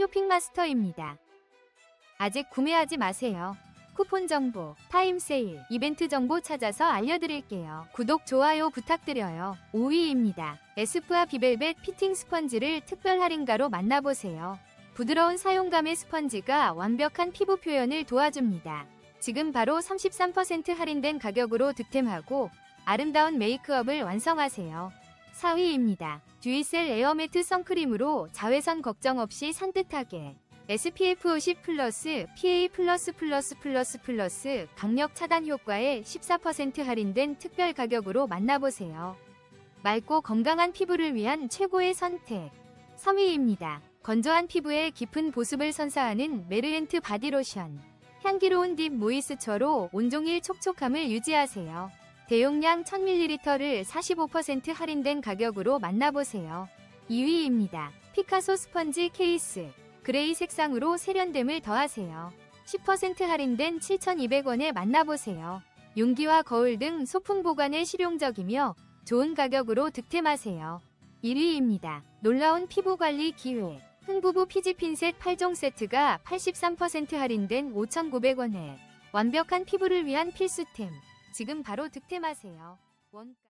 쇼핑마스터입니다. 아직 구매하지 마세요. 쿠폰 정보, 타임 세일, 이벤트 정보 찾아서 알려드릴게요. 구독, 좋아요 부탁드려요. 5위입니다. 에스쁘아 비벨벳 피팅 스펀지를 특별 할인가로 만나보세요. 부드러운 사용감의 스펀지가 완벽한 피부 표현을 도와줍니다. 지금 바로 33% 할인된 가격으로 득템하고 아름다운 메이크업을 완성하세요. 4위입니다. 듀이셀 에어매트 선크림으로 자외선 걱정 없이 산뜻하게 SPF 50 플러스 PA 플러스 플러스 플러스 플러스 강력 차단 효과에 14% 할인된 특별 가격으로 만나보세요. 맑고 건강한 피부를 위한 최고의 선택. 3위입니다. 건조한 피부에 깊은 보습을 선사하는 메르엔트 바디로션. 향기로운 딥 모이스처로 온종일 촉촉함을 유지하세요. 대용량 1000ml를 45% 할인된 가격으로 만나보세요. 2위입니다. 피카소 스펀지 케이스. 그레이 색상으로 세련됨을 더하세요. 10% 할인된 7,200원에 만나보세요. 용기와 거울 등 소품 보관에 실용적이며 좋은 가격으로 득템하세요. 1위입니다. 놀라운 피부 관리 기회. 흥부부 피지 핀셋 8종 세트가 83% 할인된 5,900원에 완벽한 피부를 위한 필수템. 지금 바로 득템하세요. 원가